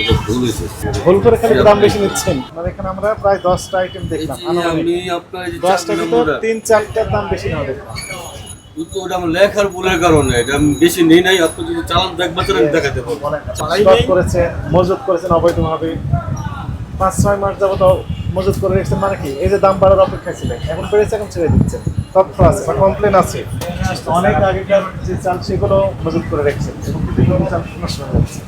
এটা ভুল হয়েছে। ভুল করে খালি দাম বেশি নিচ্ছেন। মানে এখানে আমরা প্রায় দশটা আইটেম দেখলাম আমি আপনার দশটা চার তিন চারটার দাম বেশি নেওয়া দেখলাম কিন্তু ওটা আমার লেখার ভুলের কারণে এটা আমি বেশি নেই নাই আপনি যদি চালান দেখবেন আমি দেখাতে পারব। করেছে মজুত করেছেন অবৈধভাবে। পাঁচ ছয় মাস যাবত মজুত করে রেখেছেন মানে কি? এই যে দাম বাড়ার অপেক্ষা ছিলেন। এখন বেড়েছে এখন ছেড়ে দিচ্ছেন। তথ্য আছে বা কমপ্লেন আছে। অনেক আগেকার যে চাল সেগুলো মজুত করে রেখেছেন। এবং বিভিন্ন চাল নষ্ট হয়ে যাচ্ছে।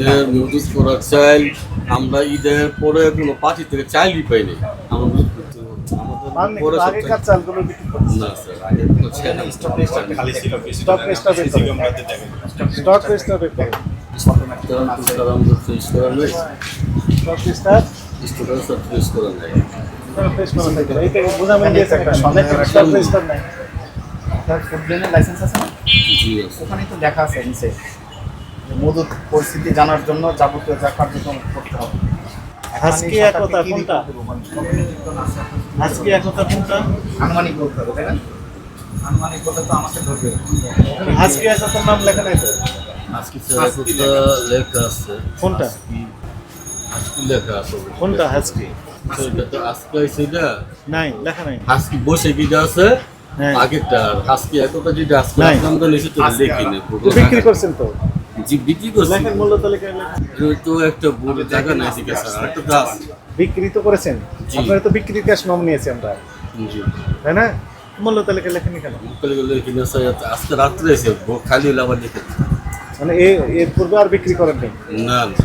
আমাদের মজুদ করা চাইল আমরা ঈদের পরে কোনো পার্টি থেকে চাইলই পাইনি। আমরা আমাদের পরে আগেকার চালগুলো বিক্রি করছে না স্যার আগে কোনো ছিল স্টক স্টক স্টক লাইসেন্স আছে না? জি তো লেখা আছে মজুদ পরিস্থিতি জানার জন্য যাবতীয় যা কার্যক্রম করতে হবে। এখন আজকে এই একতা কোনটা? report দেবো? কমিউনিকেশন আছে। আজকে একতা কোনটা? আনুমানিক বলতে হবে তাই না? আনুমানিক বলতে তো আমাকে ধরবে আজকে একতার নাম লেখা নাই তো? আজকে লেখা আছে। কোনটা? আজকে লেখা আছে কোনটা সেটা তো আজকে সেটা নাই লেখা নাই। হাসকি বসে কি আছে? হ্যাঁ। আগেরটা হাসকি একতা যেটা আজকে তো তো দেখি বিক্রি করছেন তো? জি বিক্রি করছি। লেখার মূল্য তালিকায় লেখা তো একটা বড় জায়গা নাই ঠিক আছে আর একটা গাছ বিক্রি তো করেছেন। আপনারা তো বিক্রি ক্যাশ নাম নিয়েছি আমরা। জি। তাই না? মূল্য তালিকায় লেখেনি কেন? বিকালে গেলে কিনে স্যার আজকে রাত্রে এসে খালি হলে আবার দেখে মানে এ- এর পূর্বে আর বিক্রি করেন নি না না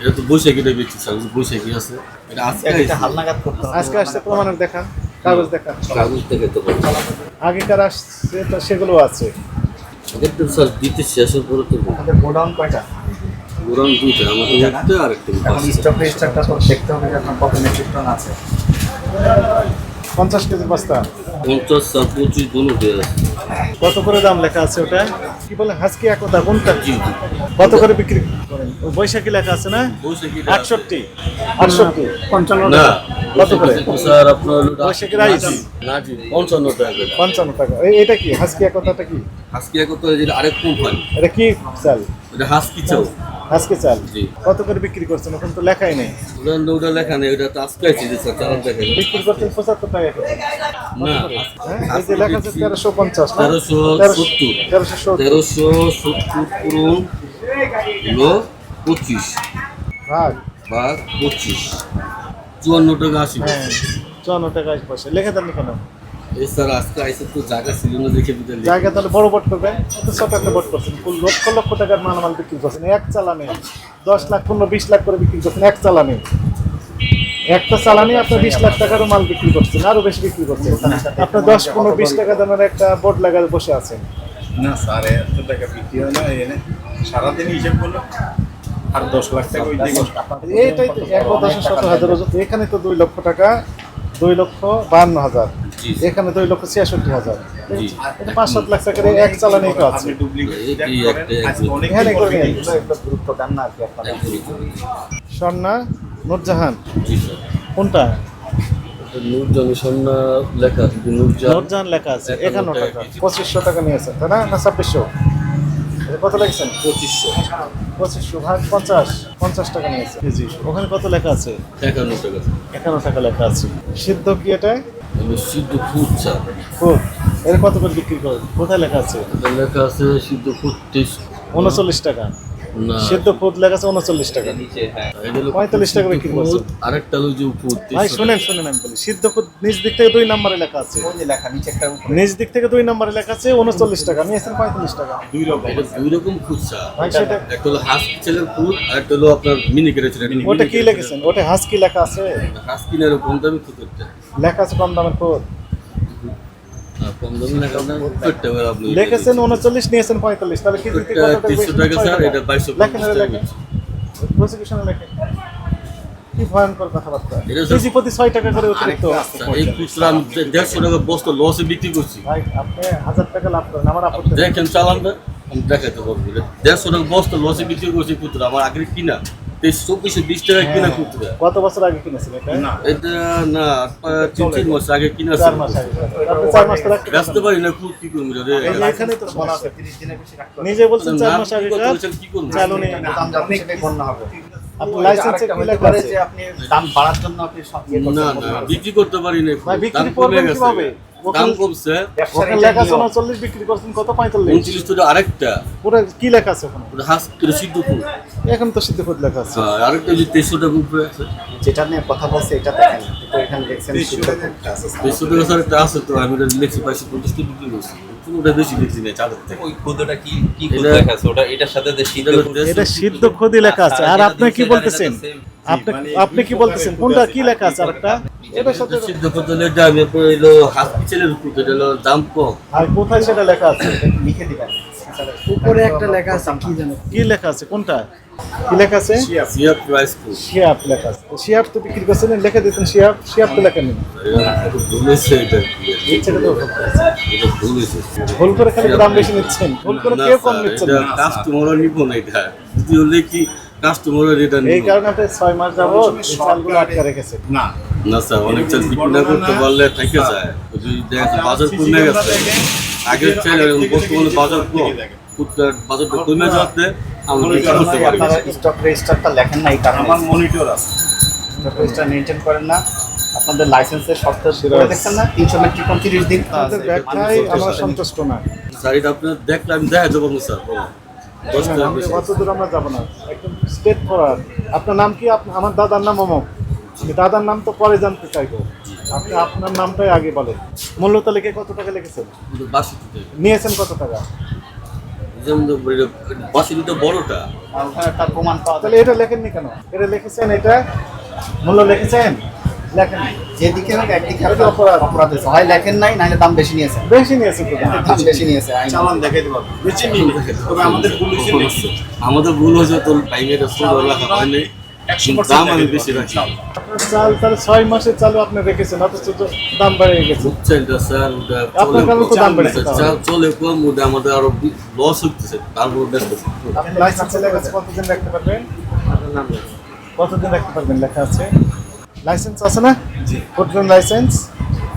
এটা তো বসে কিনে স্যার বসে কি আছে। এটা আজকে একটা আইছে। হালনাগাদ করতে আজকে আসছে প্রমাণের দেখান কাগজ দেখান কাগজ থেকে তো আসছে তো সেগুলো আছে। একটু স্যার দিতে শেষের পরে তো আমাদের গোডাউন কয়টা? গোরাম দুইটা আমাদের একটা আর একটা এখন স্টক রেজিস্টারটা তো দেখতে হবে আপনার কত মেট্রিক টন আছে। পঞ্চাশ কেজি বস্তা। পঞ্চাশ স্যার পঁচিশ আছে। কত করে দাম লেখা আছে ওটা? কি বলে হাজকি একতা কোনটা? জি কত করে বিক্রি করেন? ও বৈশাখী লেখা আছে না? কি আটষট্টি। আটষট্টি। পঞ্চান্ন না কত করে? স্যার আপনার বৈশাখী রাইস? না জি পঞ্চান্ন টাকা করে। পঞ্চান্ন টাকা। এই- এটা কি? হাজকি একতাটা কি? হাসকি একত্র যেটা আরেক কোম্পানি এটা কি চাল? এটা হাসকি চাও হাজকি চাল। জি। কত করে বিক্রি করছেন? ওখানে তো লেখাই নেই। ওটা ওটা লেখা নেই ওটা তো আজকে আছে যে স্যার চালান দেখেন। বিক্রি করছেন পঁচাত্তর টাকা না হ্যাঁ এই যে লেখা আছে তেরোশো পঞ্চাশ না? তেরোশো তেরোশো- সত্তর। তেরোশো তেরোশো সত্তর পুরুন পঁচিশ। ভাগ। ভাগ পঁচিশ। চুয়ান্ন টাকা আশি হ্যাঁ চুয়ান্ন টাকা আশি পয়সা। লিখে দেননি কেন? এই স্যার আজকে আইসে তো জায়গা ছিল না দেখে দিতে জায়গা তাহলে বড় বট করবেন? তো ছোট একটা বট করছেন। ফুল লক্ষ লক্ষ টাকার মালামাল বিক্রি করছেন। এক চালানে দশ লাখ পনেরো বিশ লাখ করে বিক্রি করছেন এক চালানে। একটা চালানে আপনি বিশ লাখ টাকারও মাল বিক্রি করছেন আরও বেশি বিক্রি করছেন। আপনার দশ পনেরো বিশ টাকা দামের একটা বোর্ড লাগায় বসে আছেন। না স্যার এত টাকা বিক্রি হয় না সারাদিন হিসেব করল আর দশ লাখ টাকা ওই তো এক দশ শত হাজার এখানে তো দুই লক্ষ টাকা দুই লক্ষ বাহান্ন হাজার। এখানে দুই লক্ষ ছিয়াষট্টি হাজার। পাঁচ সাত লাখ টাকার এক চালানে তো আছে। স্বর্ণা নুরজাহান। কোনটা? নূরজানি সন্না লেখা নূরজান লেখা আছে একান্ন টাকা। পঁচিশশো টাকা নিয়েছেন তাই না? না ছাব্বিশশো। কত লেগেছেন পঁচিশশো। পঁচিশশো ভাগ পঞ্চাশ পঞ্চাশ টাকা নিয়েছে। কেজি। ওখানে কত লেখা আছে? একান্ন টাকা। একান্ন টাকা লেখা আছে। সিদ্ধ কি এটা সিদ্ধ ফুড স্যার। ফুড এর কত করে বিক্রি করেন কোথায় লেখা আছে? লেখা আছে সিদ্ধ ফুড টেস্ট। উনচল্লিশ টাকা। সিদ্ধ ফুড লেখা আছে উনচল্লিশ টাকা। হলো 45 টাকা বিক্রি করছে। আরেকটা হলো যে ফুড ভাই শুনেন শুনেন আমি বলি। সিদ্ধ ফুড নিজ দিক থেকে দুই নম্বরে লেখা আছে। লেখা? নিচে একটা উপরে। নিজ দিক থেকে দুই নম্বরে লেখা আছে উনচল্লিশ টাকা। নিয়েছেন পঁয়তাল্লিশ টাকা। দুই রকম। দুই রকম স্যার। ভাই সেটা একটা হলো হাস্কি ছেলের ফুড আর একটা হলো আপনার মিনি কেটেছেন ওটা কি লিখেছেন? ওটা হাস্কি লেখা আছে? হাস্কিনের কম দামি ফুড একটা লেখা আছে কম দামের ফুড আর কম দামি লেখা আপনার ফুডটা এবার আপনি লিখেছেন উনচল্লিশ নিয়েছেন পঁয়তাল্লিশ। তাহলে কেজিতে কত টাকা তিনশো বেশি? টাকা ছয় স্যার এটা বাইশশো লেখেন পঞ্চাশ এটা টাকা লেখেন। প্রসিকিউশনে লেখেন। কি ভয়ঙ্কর কথাবার্তা। কেজি প্রতি ছয় টাকা করে অতিরিক্ত এই খুচরা আমি দেড়শো টাকা বস্তা লসে বিক্রি করছি। ভাই আপনি হাজার টাকা লাভ করেন আমার আপত্তি। দেখেন চালানটা আমি দেখাতে পারব। দেড়শো টাকা বস্তা লসে বিক্রি করছি খুচরা আমার আগের কিনা। চব্বিশশো বিশ টাকা কিনা খুচরা কত বছর আগে কিনেছেন এটা? না। এটা না আপনার তিন মাস আগে কিনা চার মাস আগে। চার মাস রাখতে পারি না খুব কি করব রে? এই তো বলা আছে 30 দিনের বেশি রাখতে নিজে বলছেন চার মাস আগে কি কাজ করব? চালু নেই। দাম হবে। বাড়ার জন্য আপনি ইয়ে না না বিক্রি করতে পারি না বিক্রি কমে করবেন গেছে। কীভাবে? দাম কমছে। ওখানে লেখা আছে নিয়ম। উনচল্লিশ বিক্রি করছেন কত পঁয়তাল্লিশ? উনত্রিশ তো আরেকটা। পুরো কি লেখা আছে ওখানে? ওটা হাস কিলো সিদ্ধ ফুল এখন তো সিদ্ধ লেখা আছে। হ্যাঁ, আরেকটা যে তেইশশো টাকা উপরে আছে। যেটা নিয়ে কথা বলছে এটা দেখেন। কিন্তু এখানে দেখছেন সিদ্ধ ফুডটা আছে। তেইশশো টাকা স্যার একটা আছে তো আমি ওটা লিখছি পাইছি পঞ্চাশ টাকা বিক্রি করছি। কোনোটা বেশি থেকে। ওই খুদটা কি কি খুদ লেখা আছে? ওটা এটার সাথে যে শীত এটা সিদ্ধ খদি লেখা আছে। আর আপনি কি বলতেছেন? আপনি মানে আপনি কি বলতেছেন? কোনটা কি লেখা আছে আরেকটা? এটার সাথে সিদ্ধ করতে এটা আপনার হলো হাত উপর হলো দাম কম। আর কোথায় সেটা লেখা আছে? লিখে দিবেন উপরে একটা লেখা আছে কি জানো? কি লেখা আছে? কোনটা? কি লেখা আছে? সিয়া প্রাইস কম লেখা আছে। শিয়াপ তো বিক্রি করছেন লিখে দিতেন শিয়াপ শিয়াপ তো লেখা নেই এটা ভুল এটা। তো ভুল ভুল করে খালি দাম বেশি নিচ্ছেন। ভুল করে কেউ কম নিচ্ছেন কাস্টমারও নিব না এটা। যদি হলে কি কাস্টমারের এটা এই কারণে আপনি ছয় মাস যাবত এই চালগুলো আটকে রেখেছে না। না স্যার অনেক চাল বিক্রি না করতে পারলে থেকে যায়। যদি দেখেন বাজার কমে গেছে। আগের চাল বর্তমানে বাজার কম। ফুটকার বাজারটা কমে যাওয়াতে আমরা বিক্রি করতে পারি। স্টক রেজিস্টারটা লেখেন না এই কারণে। আমার মনিটর আছে। স্টক রেজিস্টার মেনটেন করেন না। আপনাদের লাইসেন্সের শর্ত দেখছেন না? তিনশো মেট্রিক টন তিরিশ দিন ব্যাখ্যায় সন্তুষ্ট না স্যার এটা আপনার দেখলে আমি দেখা যাব স্যার। অত দূর আমরা যাব না। একদম স্টেট ফরওয়ার্ড আপনার নাম কি? আমার দাদার নাম অমক। দাদার নাম তো পরে জানতে চাইব। আপনি আপনার নামটাই আগে বলেন। মূল্য তালিকায় কত টাকা লিখেছেন? নিয়েছেন কত টাকা? যেমন এটা- বড়টা তার প্রমাণ পাওয়া তাহলে এটা লেখেননি কেন? এটা লিখেছেন এটা? মূল্য লিখেছেন? যেদিকে হোক একদিকে অপরাধ। অপরাধ হয়েছে। হয় লেখেন নাই নাহলে দাম বেশি বেশি নিয়েছেন দাম। দাম বেশি। নিয়েছে চালান দেখাইতে পারব। বেশি নিই তবে আমাদের ভুল হয়েছে তোর দাম আমি বেশি রাখি। আপনার চাল তাহলে ছয় মাসের চালু আপনি রেখেছেন অথচ দাম বেড়ে গেছে। বুঝছেনটা স্যার আপনার কারণে তো দাম বেড়েছে কম। চাল চলে কম ওটা আমাদের আরও লস হচ্ছে তারপর ব্যস্ত। আপনি লাইসেন্সে কতদিন রাখতে পারবেন? কতদিন রাখতে পারবেন লেখা আছে? লাইসেন্স আছে না? কতদিন লাইসেন্স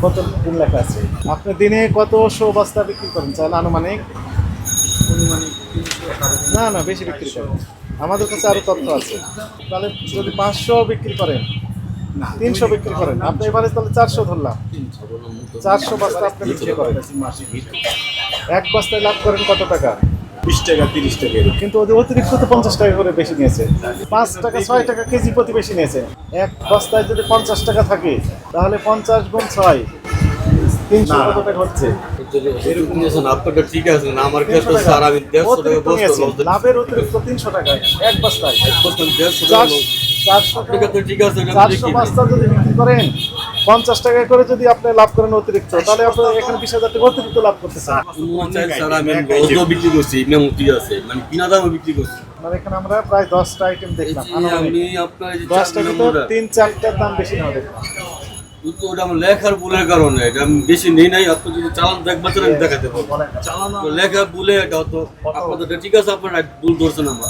কত দিন লেখা আছে? আপনি দিনে কত শো বস্তা বিক্রি করেন? চাল আনুমানিক? না না বেশি বিক্রি করেন। আমাদের কাছে আরও তথ্য আছে। তাহলে যদি পাঁচশো বিক্রি করেন তিনশো বিক্রি করেন। আপনি এবারে তাহলে চারশো ধরলাম। চারশো বস্তা আপনি বিক্রি করেন। এক বস্তায় লাভ করেন কত টাকা? বিশ টাকা তিরিশ টাকা কিন্তু ওদের অতিরিক্ত তো পঞ্চাশ টাকা করে বেশি নিয়েছে। পাঁচ টাকা ছয় টাকা কেজি প্রতি বেশি নিয়েছে। এক বস্তায় যদি পঞ্চাশ টাকা থাকে তাহলে পঞ্চাশ গুণ ছয়। তিনশো টাকা হচ্ছে? ঠিক আছে না আমার তিনশো স্যার আমি দেড়শো টাকা অতিরিক্ত। লাভের তিনশো টাকা এক বস্তায়। এক বস্তা দেড়শো টাকা চারশো টাকা কাছে ঠিক আছে চারশো বস্তা যদি বিক্রি করেন পঞ্চাশ টাকা করে যদি আপনি লাভ করেন অতিরিক্ত তাহলে আপনি এখানে বিশ হাজার টাকা অতিরিক্ত লাভ আমি লসও বিক্রি করছি মেমো ঠিক আছে মানে কিনা বিক্রি করছি। আপনার এখানে আমরা প্রায় দশটা আইটেম দেখলাম দশটা নম্বরটা, তিন চারটার দাম বেশি নেওয়া দেখলাম কিন্তু ওটা আমার লেখার ভুলের কারণে এটা আমি বেশি নেই নাই আপনি যদি চালান দেখবেন তাহলে আমি দেখাতে পারব। লেখা ভুলে এটা হতো আপনাদের ঠিক আছে আপনার ভুল ধরছেন আমার।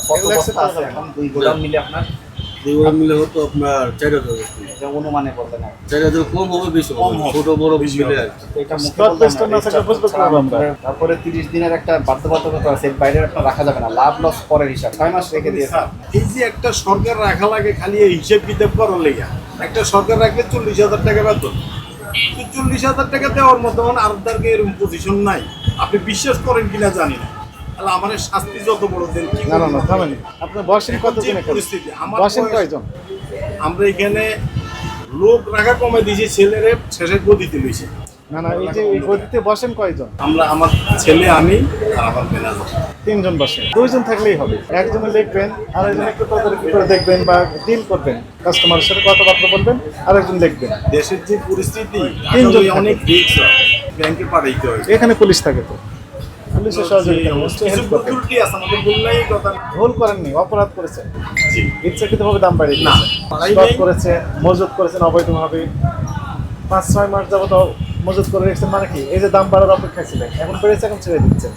দুইবার মিলে হতো আপনার চার হাজার এটা অনুমানে বলতে না চার হাজার কম হবে বেশি কম। ছোট বড় বেশি মিলে এটা। তারপরে তিরিশ দিনের একটা বাধ্যবাধকতা আছে বাইরে আপনার রাখা যাবে না। লাভ লস পরের হিসাব। ছয় মাস রেখে দিয়েছে এই যে একটা সরকার রাখা লাগে খালি এই হিসেব কিতাব করার লেগে। একটা সরকার রাখলে চল্লিশ হাজার টাকা বেতন। তো চল্লিশ হাজার টাকা দেওয়ার মতো আর তার এরকম পজিশন নাই। আপনি বিশ্বাস করেন কিনা জানি না। আমার শাস্তি যত বড় দেন না না না? থামেন। আপনার বসেন কতদিন পরিস্থিতি, আমার বসেন কয়জন? আমরা এখানে লোক রাখা কমে দিয়েছি ছেলেরে শেষে গদিতে লইছে। না না এই যে এই গদিতে বসেন কয়জন? আমরা আমার ছেলে আমি আর আমার ম্যানেজার। তিনজন বসেন দুইজন থাকলেই হবে। একজনে লিখবেন আর একজন একটু তদারকি করে দেখবেন বা ডিল করবেন। কাস্টমারের সাথে কথাবার্তা বলবেন আর একজন লিখবেন দেশের যে পরিস্থিতি তিনজন। অনেক রিস্ক ব্যাংকে পাঠাইতে হয়। এখানে পুলিশ থাকে তো। পুলিশের সহযোগিতা ভুল করেননি অপরাধ করেছেন ইচ্ছাকৃতভাবে দাম বাড়িয়ে না। করেছে মজুত করেছেন অবৈধভাবে। পাঁচ ছয় মাস যাবত মজুত করে রেখেছেন মানে কি? এই যে দাম বাড়ার অপেক্ষা ছিলেন এখন পেরেছে এখন ছেড়ে দিচ্ছেন